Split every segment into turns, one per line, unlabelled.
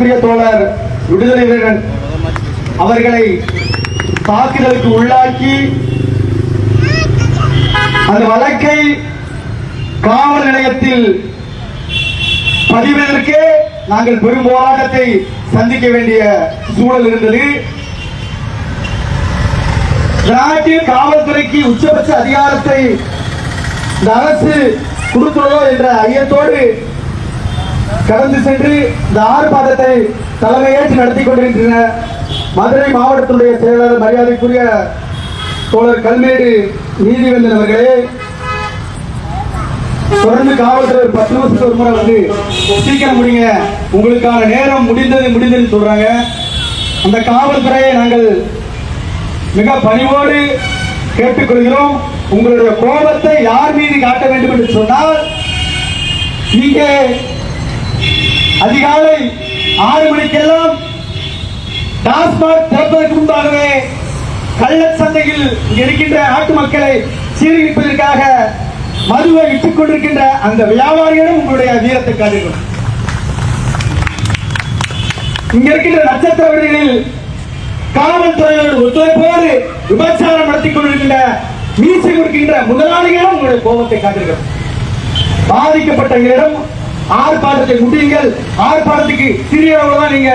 மரியாதைக்குரிய தோழர் விடுதலை வீரன் அவர்களை தாக்குதலுக்கு உள்ளாக்கி அந்த வழக்கை காவல் நிலையத்தில் பதிவதற்கு நாங்கள் பெரும் போராட்டத்தை சந்திக்க வேண்டிய சூழல் இருந்தது. நாட்டில் காவல்துறைக்கு உச்சபட்ச அதிகாரத்தை இந்த அரசு கொடுத்துள்ளதோ என்ற ஐயத்தோடு கடந்து சென்று இந்த ஆர்ப்பாட்டத்தை தலைமையேற்று நடத்தி கொண்டிருக்கின்ற மதுரை மாவட்டத்துடைய செயலாளர் மரியாதைக்குரிய தோழர் கல்மேடு நீதிவேந்தன் அவர்களே தொடர்ந்து காவல்துறை ஒரு பத்து நிமிஷத்துக்கு ஒரு முறை வந்து சீக்கிரம் முடிங்க. உங்களுக்கான நேரம் முடிந்தது முடிந்ததுன்னு சொல்றாங்க. அந்த காவல்துறையை நாங்கள் மிக பணிவோடு கேட்டுக்கொள்கிறோம். உங்களுடைய கோபத்தை யார் மீது காட்ட வேண்டும் என்று சொன்னால் இங்கே அதிகாலை ஆறு மணிக்கெல்லாம் டாஸ்மாக் திறப்பதற்கு முன்பாகவே கள்ள சந்தையில் இருக்கின்ற நாட்டு மக்களை சீரழிப்பதற்காக மதுவை விற்றுக் கொண்டிருக்கின்ற அந்த வியாபாரிகளும் உங்களுடைய வீரத்தை காட்டுகிறோம் இங்க இருக்கின்ற நட்சத்திர விடுதிகளில் காவல்துறையோடு ஒத்துழைப்போடு விபச்சாரம் நடத்தி கொண்டிருக்கின்ற மீசை கொடுக்கின்ற முதலாளிகளும் உங்களுடைய கோபத்தை காட்டுகிறோம் பாதிக்கப்பட்டவர்களிடம் ஆர்ப்பாட்டத்தை முடியுங்கள் ஆர்ப்பாட்டத்துக்கு சிறிய தான் நீங்க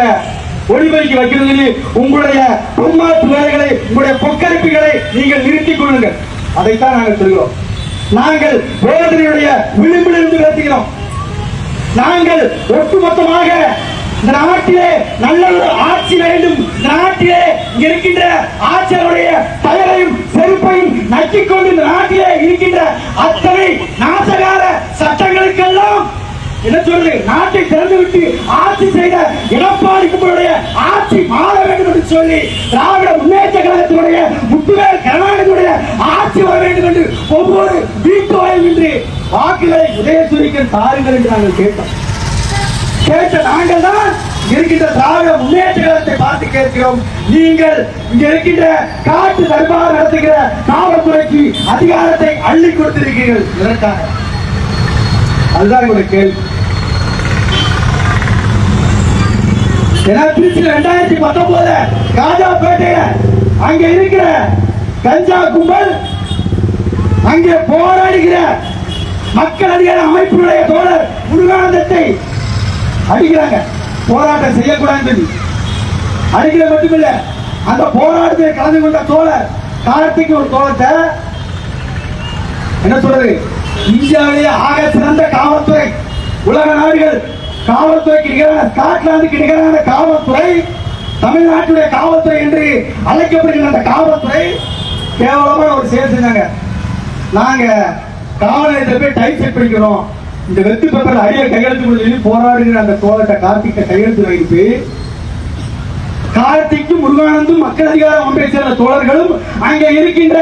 ஒளிபெருக்கி வைக்கிறது உங்களுடைய பொன்மாற்று வேலைகளை உங்களுடைய பொக்கரிப்புகளை நீங்கள் நிறுத்திக் கொள்ளுங்கள். அதைத்தான் நாங்கள் சொல்கிறோம். நாங்கள் வேதனையுடைய விளிம்பிலிருந்து பேசுகிறோம். நாங்கள் ஒட்டுமொத்தமாக இந்த நாட்டிலே நல்ல ஒரு ஆட்சி வேண்டும். இந்த நாட்டிலே இங்க இருக்கின்ற ஆட்சியருடைய பெயரையும் செருப்பையும் நக்கிக்கொண்டு இந்த நாட்டிலே இருக்கின்ற அத்தனை நாசகார சட்டங்களுக்கெல்லாம் என்ன சொல்றது? நாட்டை திறந்து விட்டு ஆட்சி செய்த எடப்பாடி கும்பலுடைய ஆட்சி மாற வேண்டும் என்று சொல்லி திராவிட முன்னேற்ற கழகத்தினுடைய முத்துவேல் கருணாநிதியுடைய ஆட்சி வர வேண்டும் என்று ஒவ்வொரு வீட்டு வாயில் நின்று வாக்குகளை உதயசூரிக்கன் தாருங்கள் என்று நாங்கள் கேட்டோம். கேட்ட நாங்கள் தான் இருக்கின்ற திராவிட முன்னேற்ற கழகத்தை பார்த்து கேட்கிறோம். நீங்கள் இங்க இருக்கின்ற காட்டு தர்பார் நடத்துகிற காவல்துறைக்கு அதிகாரத்தை அள்ளி கொடுத்திருக்கிறீர்கள். இதற்காக. அதுதான் என்னுடைய கேள்வி. ஏன்னா திருச்சியில் ரெண்டாயிரத்தி பத்தொன்பது காஜாப்பேட்டையில அங்க இருக்கிற கஞ்சா கும்பல் அங்கே போராடுகிற மக்கள் அதிகார அமைப்பினுடைய தோழர் முருகானந்தத்தை அடிக்கிறாங்க. போராட்டம் செய்யக்கூடாதுன்னு சொல்லி. அடிக்கிற மட்டுமில்ல அந்த போராட்டத்தில் கலந்து கொண்ட தோழர் காலத்துக்கு ஒரு தோழத்தை என்ன சொல்றது? இந்தியாவிலேயே ஆக சிறந்த காவல்துறை உலக நாடுகள் காவல்துறைக்கு நிகரான ஸ்காட்லாந்துக்கு நிகரான காவல்துறை தமிழ்நாட்டுடைய காவல்துறை என்று அழைக்கப்படுகிற அந்த காவல்துறை கேவலமாக ஒரு செயல் செஞ்சாங்க. நாங்க காவல் நிலையத்தில் போய் டைப் செட் பண்ணிக்கிறோம் இந்த வெத்து பேப்பர் அடிய கையெழுத்து கொடுத்து போராடுகிற அந்த தோழத்தை கார்த்திகை கையெழுத்து வைத்து கார்த்திக்கும் முருகானந்தும் மக்கள் அதிகார ஒன்றை சேர்ந்த தோழர்களும் அங்கே இருக்கின்ற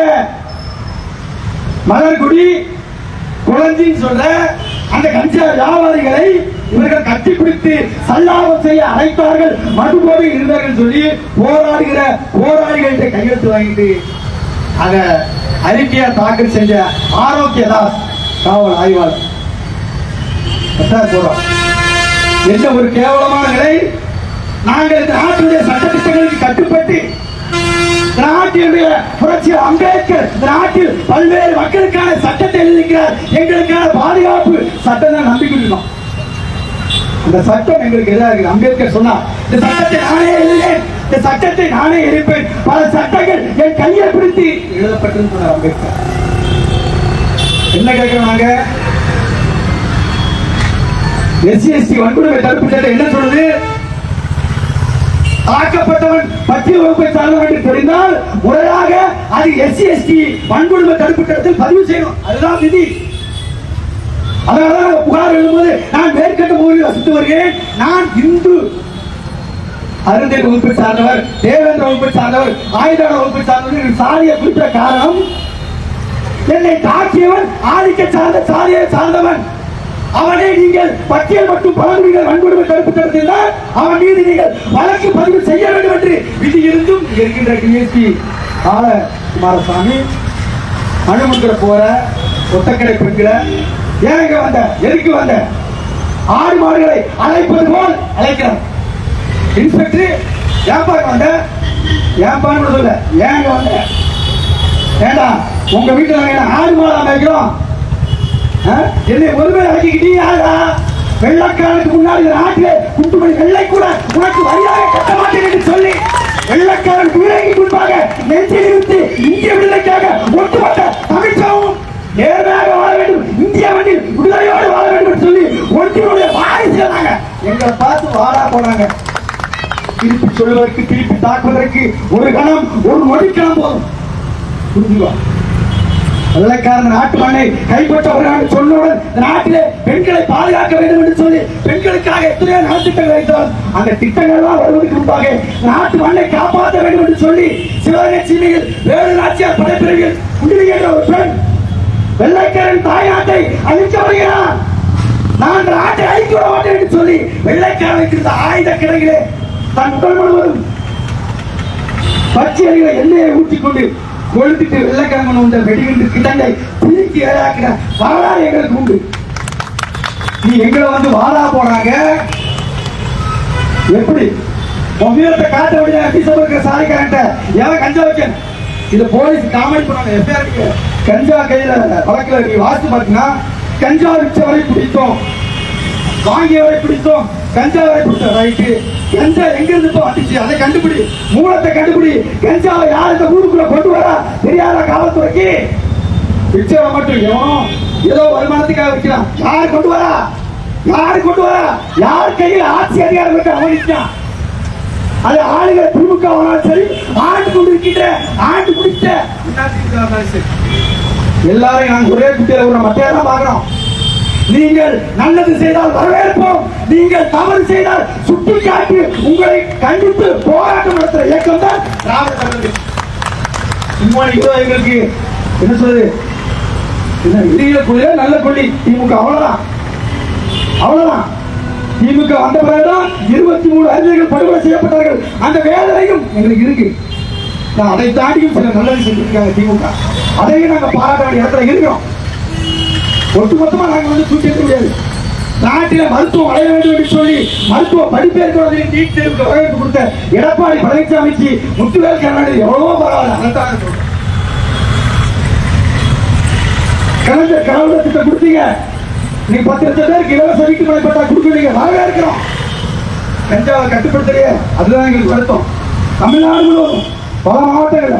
மலர்குடி குழந்தைன்னு சொல்ற அந்த கஞ்சா வியாபாரிகளை இவர்கள் கட்டிப்பிடித்து சல்லாபம் செய்ய அழைத்தார்கள். மதுபோதை இருந்தார்கள் சொல்லி போராடுகிற போராளிகள்கிட்ட கையெழுத்து வாங்கிட்டு அத அறிக்கையா தாக்கல் செஞ்ச ஆரோக்கியதாஸ் காவல் ஆய்வாளர். அதான் எந்த ஒரு கேவலமான நிலை? நாங்கள் நாட்டுடைய சட்டத்திட்டங்களுக்கு கட்டுப்பட்டு நாட்டினுடைய புரட்சி அம்பேத்கர் நாட்டில் பல்வேறு மக்களுக்கான சட்டத்தை எழுதிக்கிறார் எங்களுக்கான பாதுகாப்பு சட்டம் தான் இந்த சட்டம் எங்களுக்கு எதிராக இருக்கு அம்பேத்கர் சொன்னார் இந்த சட்டத்தை நானே எழுதினேன் இந்த சட்டத்தை நானே எரிப்பேன். பல சட்டங்கள் என் கையை பிடித்து எழுதப்பட்டிருந்து அம்பேத்கர். என்ன கேட்கிறோம் நாங்க? எஸ்சி எஸ்டி வன்கொடுமை தடுப்பு சட்டம் என்ன சொல்லுது? தாக்கப்பட்டவன் பட்டியல் வகுப்பை சார்ந்தவன் என்று தெரிந்தால் முறையாக அது எஸ்சி எஸ்டி வன்கொடுமை தடுப்பு சட்டத்தில் பதிவு செய்யணும். அதுதான் விதி. அதனால புகார் எழுதும்போது நான் மேற்கட்ட பகுதியில் வசித்து வருகிறேன். நான் இந்து அருந்தை வகுப்பை சார்ந்தவர் தேவேந்திர வகுப்பை சார்ந்தவர் ஆயுதான வகுப்பை சார்ந்தவர். சாதியை குறிப்பிட்ட காரணம் என்னை தாக்கியவன் ஆதிக்க சார்ந்த சாதியை சார்ந்தவன். அவனை நீங்கள் பட்டியல் மற்றும் பழங்குடிகள் வன்கொடுமை தடுப்பு தடுத்திருந்தால் அவன் மீது நீங்கள் வழக்கு பதிவு செய்ய வேண்டும் என்று விதி இருந்தும் இருக்கின்ற டிஎஸ்பி ஆல குமாரசாமி அனுமந்திர போற ஒத்தக்கடை பெண்களை ஏன் வந்த? எதுக்கு வந்த? ஆடு மாடுகளை அழைப்பது போல் அழைக்கிறார். இன்ஸ்பெக்டர் ஏன்பா வந்த? ஏன்பான்னு கூட சொல்ல ஏங்க வந்த? ஏண்டா உங்க வீட்டுல நாங்க என்ன ஆடு மாடு அமைக்கிறோம் என்னை ஒருமை அழைக்கிட்டீங்க யாரா வெள்ளக்காரனுக்கு முன்னாடி இந்த நாட்டிலே குண்டுமணி வெள்ளை கூட உனக்கு வரியாக கட்ட மாட்டேன் என்று சொல்லி வெள்ளக்காரன் வீரங்கி முன்பாக நெஞ்சில் இருந்து இந்திய விடுதலைக்காக ஒட்டுமொத்த தமிழ்ச்சாவும் நேர்மையாக வாழ வேண்டும். இந்திய மண்ணில் விடுதலையோடு வாழ வேண்டும் சொல்லி ஒன்றினுடைய வாரிசுகளாக எங்களை பார்த்து வாடா போனாங்க. திருப்பி சொல்வதற்கு திருப்பி தாக்குவதற்கு ஒரு கணம் ஒரு நொடிக்கணம் போதும். புரிஞ்சுவா வெள்ளைக்காரன் நாட்டு மண்ணை கைப்பற்றவர்கள் சொன்னவுடன் நாட்டிலே பெண்களை பாதுகாக்க வேண்டும் என்று சொல்லி பெண்களுக்காக எத்தனையோ நலத்திட்டங்கள் வைத்தால் அந்த திட்டங்கள் எல்லாம் வருவதற்கு முன்பாக நாட்டு மண்ணை காப்பாற்ற வேண்டும் என்று சொல்லி சிவகங்கை சீமையில் வேறு நாச்சியார் படைப்பிரிவில் குடியிருக்கின்ற ஒரு பெண் வெள்ளைக்காரன் தாய்நாட்டை அழிக்க வருகிறார் நான் நாட்டை அழிக்க விட மாட்டேன் என்று சொல்லி வெள்ளைக்காரன் வைத்திருந்த ஆயுத கிடங்கிலே தன் உடல் முழுவதும் பச்சை அறிவை எண்ணெயை ஊற்றிக்கொண்டு கொழுத்துட்டு வெள்ளைக்கிழமன் வந்த வெடிகுண்டு கிட்டங்கை திருக்கி ஏழாக்கிற வரலாறு எங்களுக்கு உண்டு. நீ எங்களை வந்து வாழா போனாங்க எப்படி? உன் வீரத்தை காட்ட முடியாது எபிசோட் இருக்கிற சாரிக்காரன்ட்ட ஏன் கஞ்சா வைக்க இது போலீஸ் காமெடி பண்ணாங்க எஃப்ஐஆர் கஞ்சா கையில வழக்கில் நீ வாசி பார்த்தீங்கன்னா கஞ்சா விற்றவரை பிடித்தோம். வாங்கியவரை பிடித்தோம். கஞ்சாவை பிடித்தோம் ரைட்டு. கஞ்சா எங்க இருந்து வந்துச்சு? அதை கண்டுபிடி. மூலத்தை கண்டுபிடி. கஞ்சாவை யார் இந்த ஊருக்குள்ள கொண்டு வரா? தெரியாத காவல்துறைக்கு. பிச்சை மட்டும் ஏதோ வருமானத்துக்காக வைக்கலாம் யார் கொண்டு வரா? யார் கொண்டு வரா? யார் கையில் ஆட்சி அதிகாரம் இருக்கு அவன் அது ஆளுகளை திமுக ஆனாலும் சரி ஆண்டு கொண்டு இருக்கின்ற ஆண்டு குடித்த. எல்லாரையும் நாங்கள் ஒரே குட்டியில ஒரு மத்திய தான் பார்க்கிறோம் நீங்கள் நல்லது செய்தால் வரவேற்போம். நீங்கள் தவறு செய்தால் சுட்டி காட்டி உங்களை கண்டித்து போராட்டம் நடத்துற இயக்கம் தான் திராவிட கழகம். சும்மா இதோ எங்களுக்கு என்ன சொல்றது? என்ன இடியில புள்ளியா நல்ல புள்ளி திமுக அவ்வளவுதான். அவ்வளவுதான். திமுக வந்த பிறகுதான் இருபத்தி மூணு அறிஞர்கள் படுகொலை செய்யப்பட்டார்கள். அந்த வேதனையும் எங்களுக்கு இருக்கு. நான் அதை தாண்டியும் சில நல்லது செஞ்சிருக்காங்க திமுக. அதையும் நாங்க பாராட்ட வேண்டிய இடத்துல இருக்கிறோம். ஒட்டுமொத்தமா நாங்க வந்து தூக்கி முடியாது. நாட்டில மருத்துவம் அடைய வேண்டும் என்று சொல்லி மருத்துவ படிப்பேற்கிறது நீட் தேர்வுக்கு வரவேற்பு கொடுத்த எடப்பாடி பழனிசாமிக்கு முத்துவேல் கருணாநிதி எவ்வளவோ பரவாயில்ல அதைத்தான் கலந்த சொல்றேன். திட்டம் கொடுத்தீங்க. நீ பத்து லட்சம் பேருக்கு இலவச வீட்டு மனை பட்டா கொடுக்குறீங்க வரவேற்கிறோம் கஞ்சாவை கட்டுப்படுத்துறீங்க அதுதான் எங்களுக்கு வருத்தம். தமிழ்நாடு முழுவதும் பல மாவட்டங்கள்ல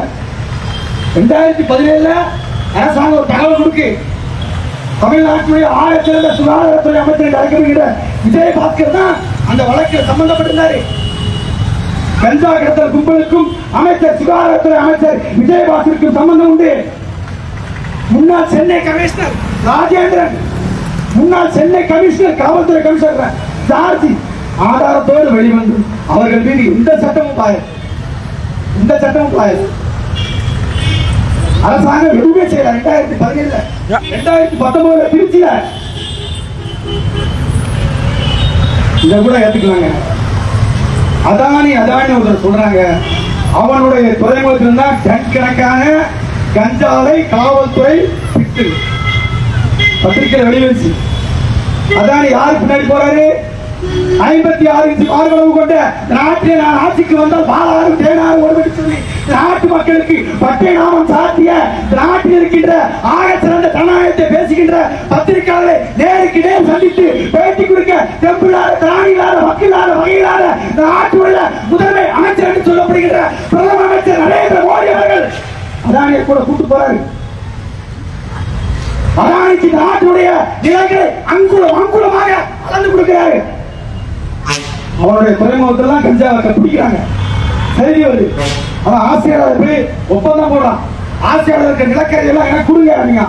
ரெண்டாயிரத்தி பதினேழுல அரசாங்கம் ஒரு தகவல் கொடுக்கு. தமிழ்நாட்டுடைய ஆழச்சிறந்த சுகாதாரத்துறை அமைச்சர் அழைக்கப்படுகிற விஜயபாஸ்கர் தான் அந்த வழக்கில் சம்பந்தப்பட்டிருந்தாரு. கஞ்சா கடத்தல் கும்பலுக்கும் அமைச்சர் சுகாதாரத்துறை அமைச்சர் விஜயபாஸ்கருக்கும் சம்பந்தம் உண்டு. முன்னாள் சென்னை கமிஷனர் ராஜேந்திரன் முன்னாள் சென்னை கமிஷனர் காவல்துறை கமிஷனர் ஜார்ஜி ஆதாரத்தோடு வெளிவந்து அவர்கள் மீது எந்த சட்டமும் பாயது. இந்த சட்டமும் பாயது அரசாங்கம் எதுவுமே செய்யல. ரெண்டாயிரத்தி பதினேழுல. ரெண்டாயிரத்தி பத்தொன்பதுல திருச்சியில. இத கூட ஏத்துக்கலாங்க. அதானி அதானி ஒருத்தர் சொல்றாங்க. அவனுடைய துறைமுகத்தில் தான் டன் கணக்கான கஞ்சாவை காவல்துறை பிட்டு பத்திரிகையில வெளிவச்சு அதானி யாரு பின்னாடி போறாரு? ஐம்பத்தி ஆறு இன்ச்சு மார்பளவு கொண்ட நாட்டில் நான் ஆட்சிக்கு வந்தால் பாலாறு தேனாறு ஒருவடி சொல்லி நாட்டு மக்களுக்கு பட்டை நாமம் சாத்திய நாட்டில் இருக்கின்ற ஆக சிறந்த ஜனநாயகத்தை பேசுகின்ற பத்திரிகையாளரை நேருக்கு நேர் சந்தித்து பேட்டி கொடுக்க தெம்பிலாத திராணியில்லாத மக்களாத வகையிலாத நாட்டு உள்ள முதன்மை அமைச்சர் என்று சொல்லப்படுகின்ற பிரதம அமைச்சர் நரேந்திர மோடி அவர்கள் அதானியை கூட கூட்டு போறாரு. அதானிக்கு நாட்டுடைய நிலைகளை அங்குலம் அங்குலமாக அளந்து கொடுக்கிறாரு. அவனுடைய துறைமுகத்தெல்லாம் கஞ்சா பிடிக்கிறாங்க செய்தி வருது அவன் ஆசிரியர் போய் ஒப்பந்தம் போடுறான். ஆசிரியர் இருக்க நிலக்கரி எல்லாம் எனக்கு கொடுங்க நீங்க.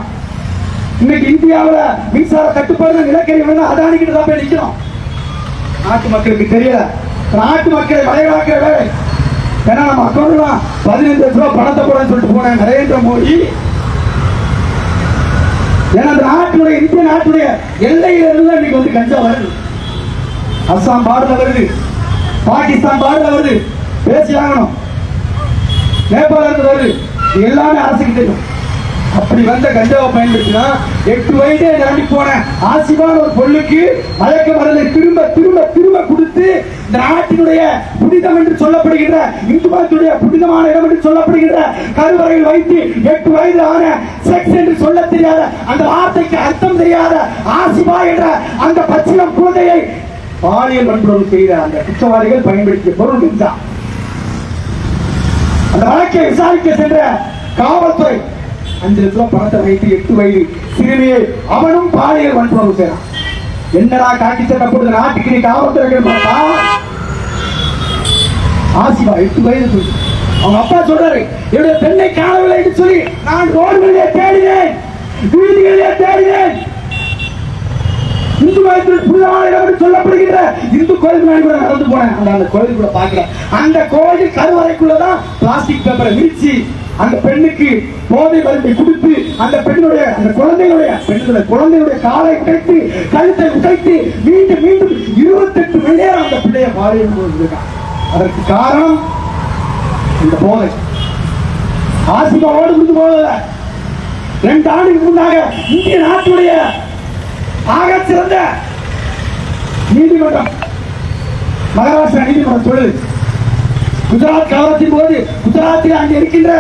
இன்னைக்கு இந்தியாவில் மின்சார கட்டுப்பாடு நிலக்கரி வேணும் அதானிக்கிட்டு தான் போய் நிற்கணும் நாட்டு மக்களுக்கு தெரியல. நாட்டு மக்களை வளைகளாக்குற வேலை. ஏன்னா நம்ம அக்கௌண்ட்ல பதினஞ்சு லட்ச ரூபா பணத்தை போடன்னு சொல்லிட்டு போனேன் நரேந்திர மோடி. ஏன்னா அந்த நாட்டுடைய இந்திய நாட்டுடைய எல்லையிலிருந்து இன்னைக்கு வந்து கஞ்சா வருது. அஸ்ஸாம் பார்டர்ல வருது. பாகிஸ்தான் பார்டர்ல வருது. பேசி ஆகணும். நேபாளத்துல வருது. எல்லாமே அரசுக்கு தெரியும் அப்படி வந்த கஞ்சாவை பயன்படுத்தினா எட்டு வயதே நிரம்பி போன ஆசிவான ஒரு பொருளுக்கு மயக்க மருந்தை திரும்ப திரும்ப திரும்ப கொடுத்து இந்த நாட்டினுடைய புனிதம் என்று சொல்லப்படுகின்ற இந்து மதத்துடைய புனிதமான இடம் என்று சொல்லப்படுகின்ற கருவறையில் வைத்து எட்டு வயது ஆன செக்ஸ் என்று சொல்ல தெரியாத அந்த வார்த்தைக்கு அர்த்தம் தெரியாத ஆசிபா என்ற அந்த பச்சிலம் குழந்தையை பாலியல் வன்பொருள் செய்த அந்த குற்றவாளிகள் பயன்படுத்திய பொருள் கஞ்சா அந்த வழக்கை விசாரிக்க சென்ற காவல்துறை அஞ்சு லட்சம் பணத்தை வைத்து எட்டு வயது சிறுமியை அவனும் பாலியல் வன்புணர்வு செய்யறான் என்னடா காட்டி சட்டை போட்டு நாட்டுக்கு நீ காவல்துறை பார்த்தா ஆசிபா எட்டு வயது அவங்க அப்பா சொல்றாரு என்னுடைய பெண்ணை காணவில்லை என்று சொல்லி நான் ரோடுகளிலே தேடினேன் வீதிகளிலே தேடினேன். மதத்தில் என்று சொல்லப்படுகின்ற இந்து கோயில் முன்னாடி கூட நடந்து போனேன். அந்த அந்த கோயிலுக்குள்ள பார்க்கிறேன். அந்த கோயில் கருவறைக்குள்ளதான் பிளாஸ்டிக் பேப்பரை விரிச்சு அந்த பெண்ணுக்கு போதை மருந்தை கொடுத்து அந்த பெண்ணுடைய அந்த குழந்தையுடைய பெண்ணுடைய குழந்தையுடைய காலை உடைத்து கழுத்தை உடைத்து மீண்டும் மீண்டும் இருபத்தெட்டு மணி நேரம் அந்த பிள்ளைய பாலியல் இருக்கான் அதற்கு காரணம் இந்த போதை. ஆசிமாவோடு இருந்து போகல ரெண்டு ஆண்டுக்கு முன்னாக இந்திய நாட்டுடைய ஆக சிறந்த நீதிமன்றம். மகாராஷ்டிரா நீதிமன்றம் சொல்லுது குஜராத் காலத்தின் போது குஜராத்தில் அங்கே இருக்கின்ற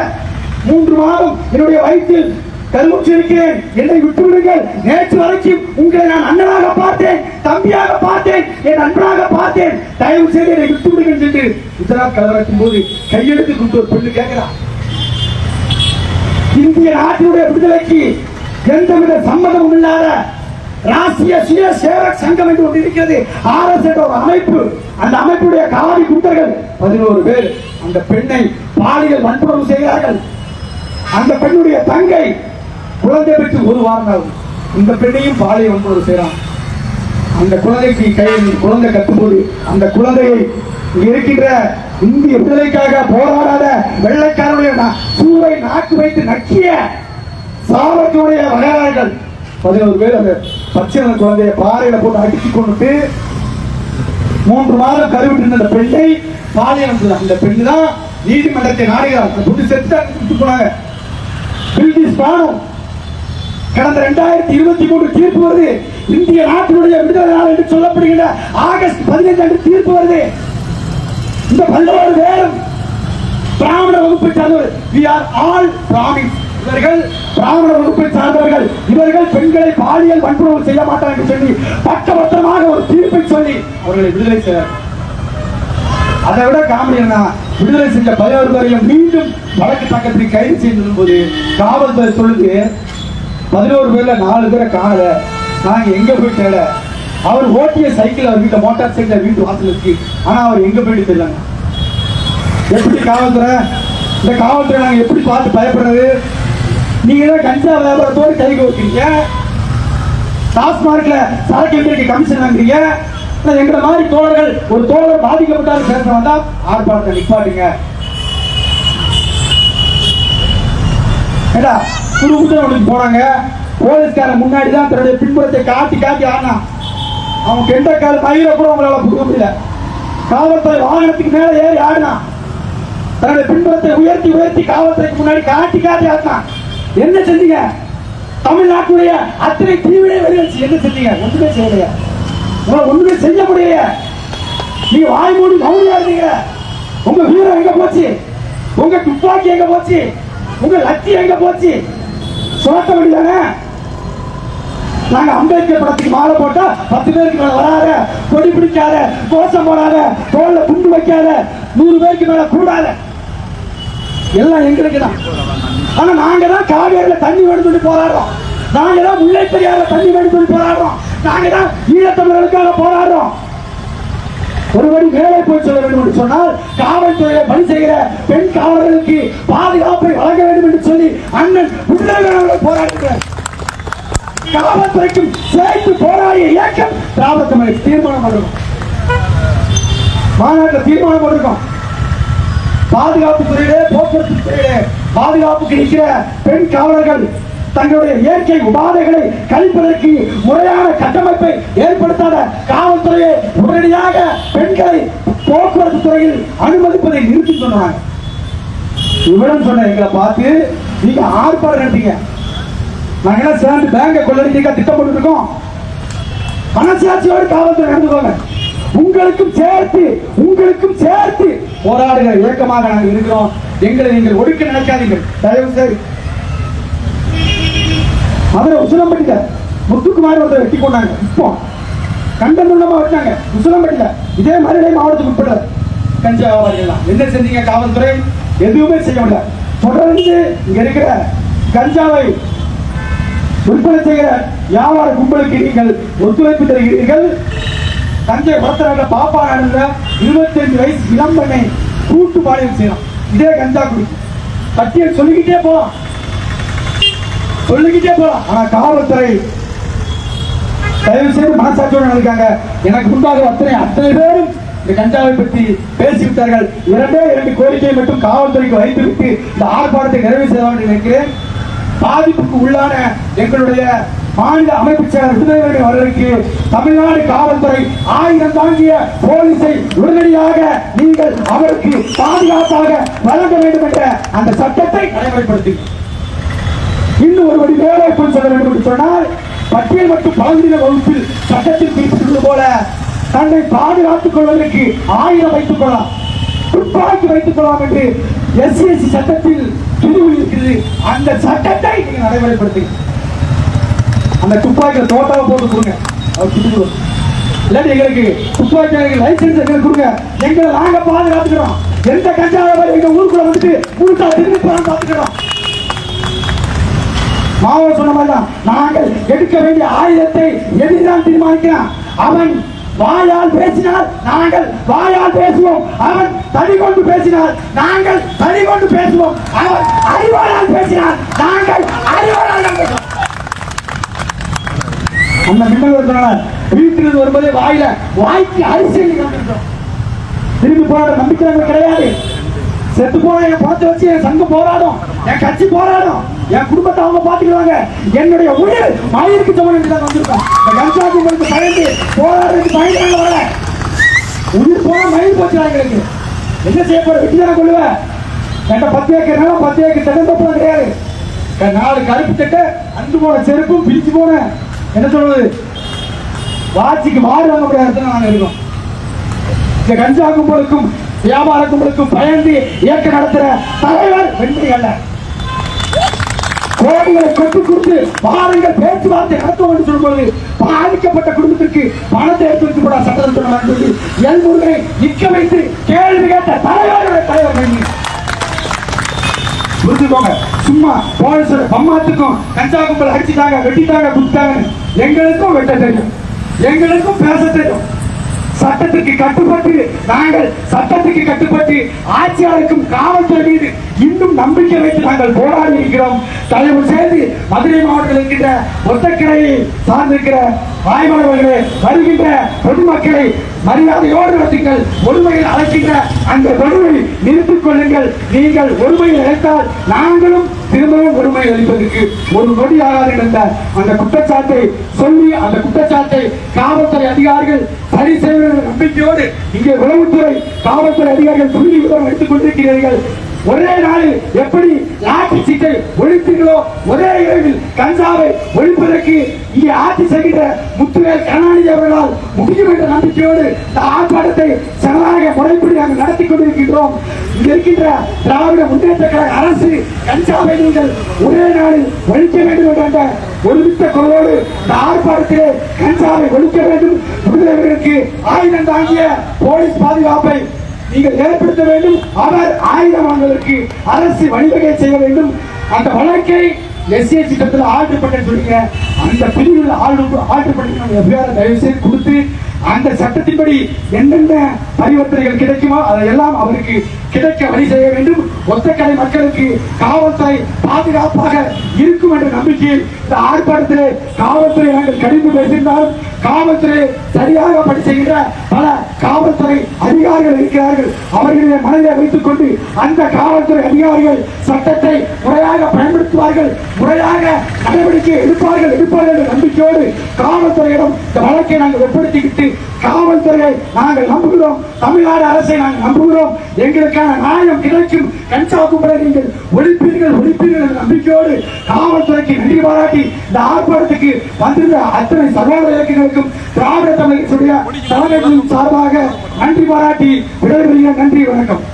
மூன்று மாதம் என்னுடைய வயிற்றில் கருவுற்று இருக்கிறேன். என்னை விட்டு விடுங்கள் நேற்று வரைக்கும் உங்களை நான் அண்ணனாக பார்த்தேன் தம்பியாக பார்த்தேன் என் அன்பனாக பார்த்தேன். தயவு செய்து என்னை விட்டு விடுங்கள் என்று குஜராத் கலவரத்தின் போது கையெழுத்து கொண்டு ஒரு பெண்ணு கேட்கிறார் இந்திய நாட்டினுடைய விடுதலைக்கு எந்தவித சம்மதமும் இல்லாத ராஷ்டிரிய சுய சேவக் சங்கம் என்று ஒன்று இருக்கிறது. ஆர்எஸ் என்ற ஒரு அமைப்பு. அந்த அமைப்புடைய காவி குண்டர்கள் பதினோரு பேர். அந்த பெண்ணை பாலியல் வன்புணர்வு செய்கிறார்கள். அந்த பெண்ணுடைய தங்கை குழந்தை பெற்று ஒரு வாரம் இந்த பெண்ணையும் பாலியல் வன்புணர்வு செய்கிறான். அந்த குழந்தைக்கு கையில் குழந்தை கத்தும்போது அந்த குழந்தையை இருக்கின்ற இந்திய விடுதலைக்காக போராடாத வெள்ளைக்காரனுடைய நா- நாக்கு வைத்து நக்கிய சாவர்களுடைய வரலாறுகள் பதினோரு பேர் அந்த பச்சை குழந்தைய பாறையில போட்டு அடிச்சு கொண்டுட்டு மூன்று மாதம் கருவிட்டு இருந்த பெண்ணை பாலியலம் அந்த பெண்ணு தான் நீதிமன்றத்தை நாடுகிறார் அந்த செத்து போனாங்க. பில்கிஸ் பானு கடந்த ரெண்டாயிரத்தி இருபத்தி மூன்று தீர்ப்பு வருது. இந்திய நாட்டினுடைய விடுதலை நாள் என்று சொல்லப்படுகின்ற ஆகஸ்ட் பதினைந்து அன்று தீர்ப்பு வருது. இந்த பல்லவர் வேறு பிராமண வகுப்பை சார்ந்தவர். வி ஆர் ஆல் பிராமின்ஸ் இவர்கள் பிராமண வகுப்பை சார்ந்தவர்கள் இவர்கள் பெண்களை பாலியல் வன்புணர்வு செய்ய மாட்டார்கள் என்று சொல்லி பக்கபத்திரமாக ஒரு தீர்ப்பை சொல்லி அவர்களை விடுதலை செய்தார். அதை விட காமெடி என்ன விடுதலை செஞ்ச பதினோரு மீண்டும் வழக்கு பக்கத்தில் கைது செய்திருக்கும் போது காவல்துறை சொல்லுது பதினோரு பேர்ல நாலு பேரை காணல நாங்க எங்க போய் தேட அவர் ஓட்டிய சைக்கிள் அவர் வீட்டுல மோட்டார் சைக்கிள் வீட்டு வாசல் இருக்கு. ஆனா அவர் எங்க போயிட்டு தெரியலங்க. எப்படி காவல்துறை? இந்த காவல்துறை நாங்க எப்படி பார்த்து பயப்படுறது? நீங்க தான் கஞ்சா வியாபாரத்தோடு கை கோர்க்கிறீங்க. டாஸ்மார்க்ல சரக்கு எங்களுக்கு கமிஷன் வாங்குறீங்க. ஆனா எங்களை மாதிரி தோழர்கள் ஒரு தோழர் பாதிக்கப்பட்டாலும் பேச வந்தா ஆர்ப்பாட்டத்தை நிப்பாட்டுங்க. ஏடா குடும்பத்தில் உத்தரவுக்கு போனாங்க. போலீஸ்காரன் முன்னாடி தான் தன்னுடைய பின்புறத்தை காட்டி காட்டி ஆனா அவன் கெண்ட கால் மயில கூட உங்களால கொடுக்க முடியல. காவல்துறை வாகனத்துக்கு மேல ஏறி ஆடினான். தன்னுடைய பின்புறத்தை உயர்த்தி உயர்த்தி காவல்துறைக்கு முன்னாடி காட்டி காட்டி ஆடினான். என்ன செஞ்சீங்க தமிழ்நாட்டுடைய அத்தனை தீவிர வெளியாச்சு என்ன செஞ்சீங்க ஒன்றுமே செய்யலையா. உங்களை ஒன்றுமே செய்ய முடியலையா. நீங்க வாய் மூடி மௌனியா இருந்தீங்க. உங்க வீரம் எங்க போச்சு? உங்க துப்பாக்கி எங்க போச்சு? உங்க லத்தி எங்க போச்சு? சொல்ல வேண்டியதானே? நாங்க அம்பேத்கர் படத்துக்கு மாலை போட்டா பத்து பேருக்கு மேல வராத கொடி பிடிக்காத கோஷம் போடாத தோல்ல குண்டு வைக்காத நூறு பேருக்கு மேல கூடாத. எல்லாம் எங்களுக்கு தான். ஆனா நாங்க தான் காவேரியில தண்ணி வேணும்னு போராடுறோம். நாங்க தான் முல்லை பெரியாறுல தண்ணி வேணும்னு போராடுறோம். நாங்க தான் ஈழத்தமிழர்களுக்காக போராடுறோம். ஒருபடி மேலே போய் சொல்ல வேண்டும் என்று சொன்னால் காவல்துறையை பணி செய்கிற பெண் காவலர்களுக்கு பாதுகாப்பை வழங்க வேண்டும் என்று சொல்லி அண்ணன் விடுதலை போராடுகிறார் காவல்துறைக்கும் சேர்த்து போராடிய இயக்கம் திராவிட தமிழ் தீர்மானம் பண்ணிருக்கோம் மாநாட்டில் தீர்மானம் பண்ணிருக்கோம் பாதுகாப்பு துறையிலே போக்குவரத்து துறையிலே பாதுகாப்புக்கு நிற்கிற பெண் காவலர்கள் தங்களுடைய இயற்கை உபாதைகளை கழிப்பதற்கு முறையான கட்டமைப்பை ஏற்படுத்தாத காவல்துறையை உடனடியாக பெண்களை போக்குவரத்து துறையில் அனுமதிப்பதை நிறுத்தி சொன்னாங்க இவ்வளவு சொன்ன எங்களை பார்த்து நீங்க ஆர்ப்பாடு நடத்தீங்க. நாங்கெல்லாம் சேர்ந்து பேங்கை கொள்ளடிக்க திட்டம் போட்டு இருக்கோம். மனசாட்சியோடு காவல்துறை நடந்துக்கோங்க உங்களுக்கும் சேர்த்து உங்களுக்கும் சேர்த்து போராடுகிற இயக்கமாக நாங்கள் இருக்கிறோம். எங்களை நீங்கள் ஒடுக்க நினைக்காதீர்கள். தயவு செய்து மதுரை உசிலம்பட்டில முத்துக்குமார் ஒருத்தர் வெட்டி கொண்டாங்க இப்போ கண்டமுள்ளமா வச்சாங்க உசிலம்பட்டில இதே மாதிரி மாவட்டத்துக்கு உட்பட கஞ்சா வியாபாரிகள் என்ன செஞ்சீங்க காவல்துறை? எதுவுமே செய்ய முடியல. தொடர்ந்து இங்க இருக்கிற கஞ்சாவை விற்பனை செய்கிற வியாபார கும்பலுக்கு நீங்கள் ஒத்துழைப்பு தருகிறீர்கள். தஞ்சை குளத்தரங்க பாப்பா நடந்த இருபத்தி அஞ்சு வயசு இளம்பெண்ணை கூட்டு பாலியல் செய்யலாம். இதே கஞ்சா குடி பட்டியல் சொல்லிக்கிட்டே போலாம். சொல்லிக்கிட்டே போலாம். ஆனா காவல்துறை தயவு செய்து மனசாட்சியோடு நடக்காங்க எனக்கு முன்பாக அத்தனை அத்தனை பேரும் இந்த கஞ்சாவை பற்றி பேசிவிட்டார்கள். இரண்டே இரண்டு கோரிக்கையை மட்டும் காவல்துறைக்கு வைத்துவிட்டு இந்த ஆர்ப்பாட்டத்தை நிறைவு செய்யலாம் என்று நினைக்கிறேன். பாதிப்புக்கு உள்ளான எங்களுடைய மாநில அமைப்பு செயலர் விடுதலை வருவதற்கு தமிழ்நாடு காவல்துறை ஆயுதம் தாங்கிய போலீஸை உடனடியாக நீங்கள் அவருக்கு பாதுகாப்பாக வழங்க வேண்டும் என்ற அந்த சட்டத்தை நடைமுறைப்படுத்தி. இன்னும் ஒருபடி வேலை சொல்ல வேண்டும் என்று சொன்னால் பட்டியல் மற்றும் பழங்குடியின வகுப்பில் சட்டத்தில் குறிப்பிட்டுள்ளது போல தன்னை பாதுகாத்துக் கொள்வதற்கு ஆயுதம் வைத்துக் கொள்ளலாம். துப்பாக்கி வைத்துக் கொள்ளலாம் என்று எஸ்சிஎஸ்சி சட்டத்தில் பிரிவு இருக்கிறது. அந்த சட்டத்தை நீங்கள் நடைமுறைப்படுத்துகிறீர்கள் அந்த துப்பாக்கியை தோட்டாவை போட்டு கொடுங்க. அவர் கொடுக்கணும் இல்லாட்டி எங்களுக்கு துப்பாக்கி லைசன்ஸ் எங்களுக்கு கொடுங்க. எங்களை நாங்க பாதுகாத்துக்கிறோம். எந்த கஞ்சாவை எங்க ஊருக்குள்ள வந்துட்டு முழுசா திரும்பி பாத்துக்கிறோம். மாவன் சொன்ன மாதிரி நாங்கள் எடுக்க வேண்டிய ஆயுதத்தை எதிர்தான் தீர்மானிக்கிறான். அவன் வாயால் பேசினால் நாங்கள் வாயால் பேசுவோம். அவன் தனி கொண்டு பேசினால் நாங்கள் தனி கொண்டு பேசுவோம். அவன் அறிவாளால் பேசினால் நாங்கள் அறிவாளால் பேசுவோம். அந்த மின்னல் வருதுனால வீட்டிலிருந்து வரும்போதே வாயில வாய்க்கு அரிசி திரும்பி போராட நம்பிக்கை கிடையாது. செத்து போன என் பணத்தை வச்சு என் சங்கம் போராடும். என் கட்சி போராடும். என் குடும்பத்தை அவங்க பாத்துக்கிறாங்க என்னுடைய உயிர் மயிருக்கு சமன் என்று தான் வந்திருக்கோம். இந்த கஞ்சா பயந்து போராடுறதுக்கு பயந்து வரல. உயிர் போன மயில் போச்சு எங்களுக்கு. என்ன செய்ய போற? வெட்டி தானே கொள்ளுவேன் என்கிட்ட பத்து ஏக்கர் நிலம் பத்து ஏக்கர் தென்னந்தோப்பு கிடையாது. நாலு கருப்பு கட்ட அஞ்சு போன செருப்பும் பிரிச்சு போனேன் என்ன சொல்றது? வாட்சிக்கு மாடு வாங்க முடியாத நாங்க இருக்கோம். இந்த கஞ்சா கும்பலுக்கும் வியாபார கும்பலுக்கும் பயந்து இயக்க நடத்துற தலைவர் வெண்மை அல்ல. கோடிகளை கொட்டி கொடுத்து பாருங்கள் பேச்சுவார்த்தை நடத்தும் என்று சொல்லும்போது பாதிக்கப்பட்ட குடும்பத்திற்கு பணத்தை எடுத்து வைத்து கூட சட்டம் சொன்னார் சொல்லி எல் முருகனை நிற்க வைத்து கேள்வி கேட்ட தலைவருடைய தலைவர் வெண்மை புரிஞ்சுக்கோங்க. சும்மா போலீஸ் பம்மாத்துக்கும் கஞ்சா கும்பல் அடிச்சுட்டாங்க வெட்டிட்டாங்க குத்தாங்க எங்களுக்கும் வெட்ட தெரியும். எங்களுக்கும் பேச தெரியும். சட்டத்துக்கு கட்டுப்பட்டு நாங்கள் சட்டத்துக்கு கட்டுப்பட்டு ஆட்சியாளருக்கும் காவல்துறை மீது இன்னும் நம்பிக்கை வைத்து நாங்கள் போராடி இருக்கிறோம். தயவு செய்து மதுரை மாவட்டத்தில் இருக்கின்ற ஒத்தக்கரையை சார்ந்திருக்கிற வாய்மலர்களே வருகின்ற பொதுமக்களை மரியாதையோடு நடத்துங்கள் ஒருமையில் அழைக்கின்ற அந்த ஒருமை நிறுத்திக் கொள்ளுங்கள். நீங்கள் ஒருமையில் அழைத்தால் நாங்களும் திரும்பவும் ஒருமை அளிப்பதற்கு ஒரு நொடி ஆகாது என்ற அந்த குற்றச்சாட்டை சொல்லி அந்த குற்றச்சாட்டை காவல்துறை அதிகாரிகள் சரி செய்வதற்கு நம்பிக்கையோடு இங்கே உளவுத்துறை காவல்துறை அதிகாரிகள் புள்ளி விவரம் எடுத்துக் கொண்டிருக்கிறீர்கள். ஒரே நாளில் எப்படி ஆட்சி சீட்டை ஒழிப்பீர்களோ ஒரே இரவில் கஞ்சாவை ஒழிப்பதற்கு இங்கே ஆட்சி செய்கின்ற முத்துவேல் கருணாநிதி அவர்களால் முடியும் என்ற நம்பிக்கையோடு இந்த ஆர்ப்பாட்டத்தை ஜனநாயக முறைப்படி நாங்கள் நடத்தி கொண்டிருக்கின்றோம். இருக்கின்ற திராவிட முன்னேற்ற கழக அரசு கஞ்சாவை நீங்கள் ஒரே நாளில் ஒழிக்க வேண்டும் என்ற ஒருமித்த குரலோடு இந்த ஆர்ப்பாட்டத்திலே கஞ்சாவை ஒழிக்க வேண்டும். விடுதலைவர்களுக்கு ஆயுதம் தாங்கிய போலீஸ் பாதுகாப்பை நீங்கள் ஏற்படுத்த வேண்டும். அவர் ஆயுதம் வாங்குவதற்கு அரசு வழிவகை செய்ய வேண்டும். அந்த வழக்கை எஸ்ஏ திட்டத்தில் ஆர்டர் பண்ண சொல்லுங்க அந்த பிரிவில் ஆர்டர் ஆர்டர் பண்ணி எஃப்ஐஆர் தயவு செய்து கொடுத்து அந்த சட்டத்தின்படி என்னென்ன பரிவர்த்தனைகள் கிடைக்குமோ அதையெல்லாம் அவருக்கு கிடைக்க வழி செய்ய வேண்டும். ஒத்தக்கடை மக்களுக்கு காவல்துறை பாதுகாப்பாக இருக்கும் என்ற நம்பிக்கையில் இந்த ஆர்ப்பாட்டத்திலே காவல்துறை நாங்கள் கடிந்து பேசியிருந்தாலும் காவல்துறை சரியாக பணி செய்கின்ற பல காவல்துறை அதிகாரிகள் இருக்கிறார்கள். அவர்களை மனதில் வைத்துக் கொண்டு அந்த காவல்துறை அதிகாரிகள் சட்டத்தை முறையாக பயன்படுத்துவார்கள் முறையாக நடவடிக்கை எடுப்பார்கள் எடுப்பார்கள் என்ற நம்பிக்கையோடு காவல்துறையிடம் இந்த வழக்கை நாங்கள் வெப்படுத்திக்கிட்டு
காவல்துறையை நாங்கள் நம்புகிறோம். தமிழ்நாடு அரசை நாங்கள் நம்புகிறோம். எங்களுக்கான நியாயம் கிடைக்கும். கஞ்சா நீங்கள் ஒழிப்பீர்கள் ஒழிப்பீர்கள் என்ற நம்பிக்கையோடு காவல்துறைக்கு நன்றி பாராட்டி இந்த ஆர்ப்பாட்டத்துக்கு வந்திருந்த அத்தனை சகோதர இயக்கங்களுக்கும் திராவிட தமிழகத்துடைய தலைமைகளின் சார்பாக நன்றி பாராட்டி விடைபெறுகிறேன். நன்றி வணக்கம்.